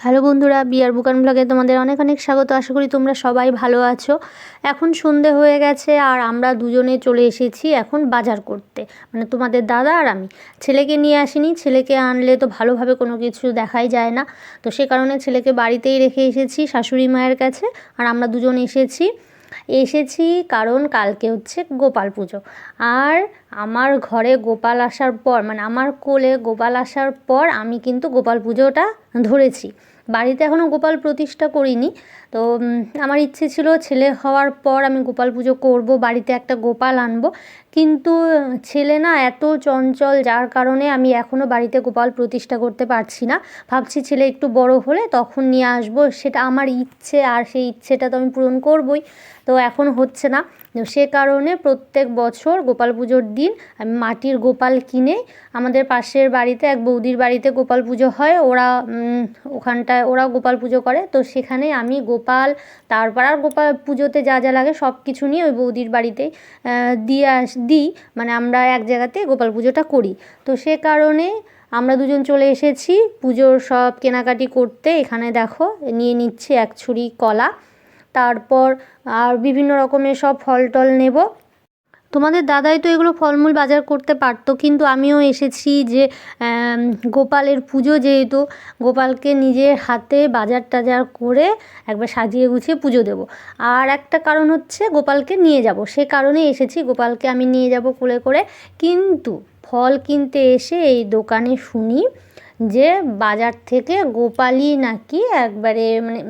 Hello বন্ধুরা বিয়ার বুকান ব্লগে তোমাদের অনেক অনেক স্বাগত। আশা করি তোমরা সবাই ভালো আছো। এখন সন্ধে হয়ে গেছে আর আমরা দুজনে চলে এসেছি এখন বাজার করতে। মানে তোমাদের দাদা আর আমি। ছেলেকে নিয়ে আসিনি। ছেলেকে আনলে তো ভালোভাবে কোনো কিছু দেখাই যায় না। তো সে কারণে ছেলেকে বাড়িতেই রেখে এসেছি শাশুড়ি মায়ের কাছে। আর আমরা দুজন এসেছি এসেছি কারণ কালকে হচ্ছে গোপাল পুজো। আর আমার ঘরে গোপাল আসার পর মানে আমার কোলে গোপাল আসার পর আমি কিন্তু গোপাল পুজোটা ধরেছি। বাড়িতে এখনও গোপাল প্রতিষ্ঠা করিনি। তো আমার ইচ্ছে ছিল ছেলে হওয়ার পর আমি গোপাল পুজো করব, বাড়িতে একটা গোপাল আনব। কিন্তু, ছেলে না এত চঞ্চল, যার কারণে আমি এখনও বাড়িতে গোপাল প্রতিষ্ঠা করতে পারছি না। ভাবছি ছেলে একটু বড় হলে তখন নিয়ে আসব। সেটা আমার ইচ্ছে, আর সেই ইচ্ছেটা তো আমি পূরণ করবই। তো এখন হচ্ছে না। সে কারণে প্রত্যেক বছর গোপাল পুজোর দিন আমি মাটির গোপাল কিনে আমাদের পাশের বাড়িতে, এক বৌদির বাড়িতে গোপাল পুজো হয়। ওরা ওখানটায় ওরা গোপাল পুজো করে। তো সেখানে আমি গোপাল, তারপর আর গোপাল পুজোতে যা যা লাগে সব কিছু নিয়ে ওই বৌদির বাড়িতে দিয়ে আস দিই মানে আমরা এক জায়গাতে গোপাল পুজোটা করি। তো সে কারণে আমরা দুজন চলে এসেছি, পুজোর সব কেনাকাটি করতে। এখানে দেখো, নিয়ে নিচ্ছে এক ছুরি কলা। তারপর আর বিভিন্ন রকমের সব ফল টল নেব। তোমাদের দাদাই তো এগুলো ফলমূল বাজার করতে পারতো, কিন্তু আমিও এসেছি যে গোপালের পুজো যেহেতু, গোপালকে নিজের হাতে বাজার টাজার করে একবার সাজিয়ে গুছিয়ে পুজো দেবো। আর একটা কারণ হচ্ছে গোপালকে নিয়ে যাব, সে কারণে এসেছি, গোপালকে আমি নিয়ে যাব কোলে করে। কিন্তু ফল কিনতে এসে এই দোকানে শুনি যে, বাজার থেকে গোপালই নাকি একবারে মানে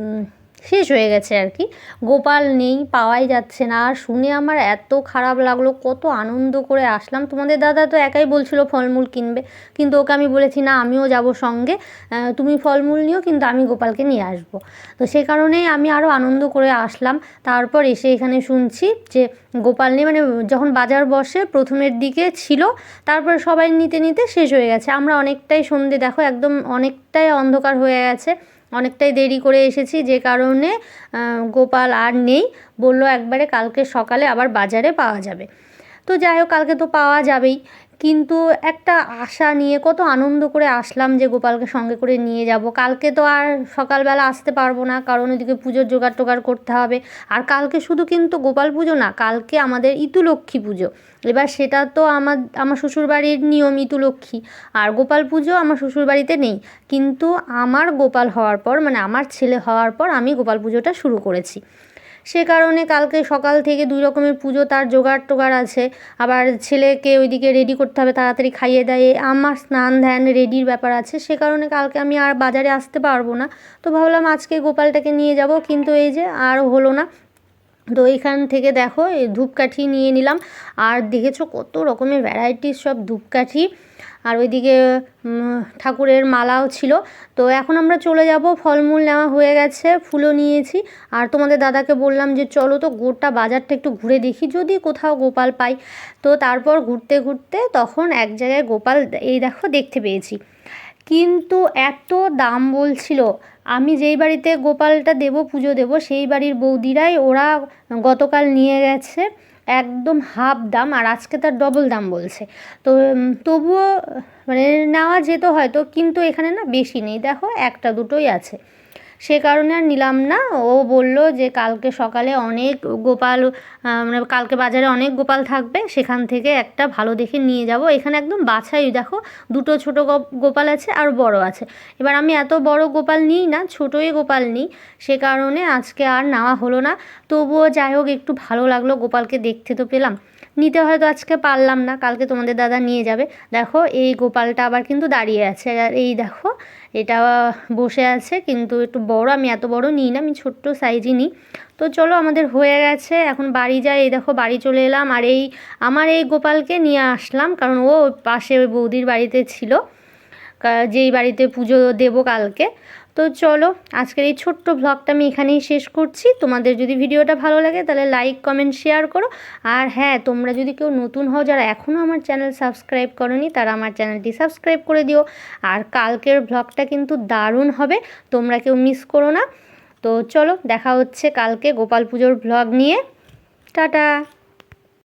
শেষ হয়ে গেছে আর কি। গোপাল নেই, পাওয়াই যাচ্ছে না। আর শুনে আমার এত খারাপ লাগল, কত আনন্দ করে আসলাম। তোমাদের দাদা তো একাই বলছিল ফলমূল কিনবে, কিন্তু ওকে আমি বলেছি, না, আমিও যাব সঙ্গে। তুমি ফলমূল নিও, কিন্তু আমি গোপালকে নিয়ে আসব। তো সে কারণেই আমি আরও আনন্দ করে আসলাম। তারপর এসে এখানে শুনছি যে গোপাল নেই মানে যখন বাজার বসে, প্রথমের দিকে ছিল, তারপর সবাই নিতে নিতে শেষ হয়ে গেছে। আমরা অনেকটাই সন্ধে, দেখো, একদম অনেকটাই অন্ধকার হয়ে গেছে। অনেকটাই দেরি করে এসেছি, যে কারণে গোপাল আর নেই। বলল, একবারে কালকে সকালে আবার বাজারে পাওয়া যাবে। তো যাই হোক, কালকে তো পাওয়া যাবেই। কিন্তু একটা আশা নিয়ে কত আনন্দ করে আসলাম যে গোপালকে সঙ্গে করে নিয়ে যাব। কালকে তো আর সকালবেলা আসতে পারব না, কারণ ওদিকে পুজোর জোগাড় টোগাড় করতে হবে। আর কালকে শুধু কিন্তু গোপাল পুজো না, কালকে আমাদের ইতুলক্ষ্মী পুজো। এবার সেটা তো আমার আমার শ্বশুরবাড়ির নিয়ম ইতুলক্ষ্মী। আর গোপাল পুজো আমার শ্বশুরবাড়িতে নেই। কিন্তু আমার গোপাল হওয়ার পর মানে আমার ছেলে হওয়ার পর আমি গোপাল পুজোটা শুরু করেছি। সে কারণে কালকে সকাল থেকে দুই রকমের পুজো, তার জোগাড় টোগাড় আছে। আবার ছেলেকে ওইদিকে রেডি করতে হবে, তাড়াতাড়ি খাইয়ে দেয় আমার স্নান ধ্যান রেডির ব্যাপার আছে, সে কারণে কালকে আমি আর বাজারে আসতে পারব না। তো ভাবলাম আজকে গোপালটাকে নিয়ে যাব, কিন্তু এই যে আর হলো না। তো এইখান থেকে দেখো ধূপকাঠি নিয়ে নিলাম। আর দেখেছ কত রকমের ভ্যারাইটিস সব ধূপকাঠি। আর ওইদিকে ঠাকুরের মালাও ছিল। তো এখন আমরা চলে যাব, ফলমূল নেওয়া হয়ে গেছে, ফুলও নিয়েছি। আর তোমাদের দাদাকে বললাম যে, চলো তো গোটা বাজারটা একটু ঘুরে দেখি, যদি কোথাও গোপাল পাই। তো তারপর ঘুরতে ঘুরতে তখন এক জায়গায় গোপাল, এই দেখো, দেখতে পেয়েছি। কিন্তু এত দাম বলছিল, আমি যেই বাড়িতে গোপালটা দেবো, পুজো দেবো, সেই বাড়ির বৌদিরাই ওরা গতকাল নিয়ে গেছে। একদম হাফ দাম আর আজকে তার ডবল দাম বলছে। তো তবুও মানে নেওয়া যেত হয়তো, কিন্তু এখানে না বেশি নেই। দেখো, একটা দুটোই আছে। সে কারণে আর নিলাম না। ও বলল যে, কালকে সকালে অনেক গোপাল মানে কালকে বাজারে অনেক গোপাল থাকবে, সেখান থেকে একটা ভালো দেখে নিয়ে যাব। এখানে একদম বাছাই, দেখো, দুটো ছোটো গোপাল আছে আর বড় আছে। এবার আমি এত বড় গোপাল নিই না, ছোটোই গোপাল নিই, সে কারণে আজকে আর নেওয়া হলো না। তবুও যাই হোক, একটু ভালো লাগল, গোপালকে দেখতে তো পেলাম। নিতে হয়তো আজকে পারলাম না, কালকে তোমাদের দাদা নিয়ে যাবে। দেখো, এই গোপালটা আবার কিন্তু দাঁড়িয়ে আছে। আর এই দেখো এটা বসে আছে, কিন্তু একটু বড়, আমি এত বড় নিই না, আমি ছোট্ট সাইজই নিই। তো চলো, আমাদের হয়ে গেছে, এখন বাড়ি যাই। এই দেখো, বাড়ি চলে এলাম, আর এই, আমার এই গোপালকে নিয়ে আসলাম, কারণ ও পাশে ওই বৌদির বাড়িতে ছিল। যেই বাড়িতে পুজো দেবো কালকে। তো চলো, আজকের এই ছোট্ট ভ্লগটা আমি এখানেই শেষ করছি। তোমাদের যদি ভিডিওটা ভালো লাগে তাহলে লাইক কমেন্ট শেয়ার করো। আর হ্যাঁ তোমরা যদি কেউ নতুন হও, যারা এখনও আমার চ্যানেল সাবস্ক্রাইব করনি, তারা আমার চ্যানেলটি সাবস্ক্রাইব করে দিও। আর কালকের ভ্লগটা কিন্তু দারুণ হবে, তোমরা কেউ মিস করো না। তো চলো, দেখা হচ্ছে কালকে গোপাল পুজোর ভ্লগ নিয়ে। টাটা!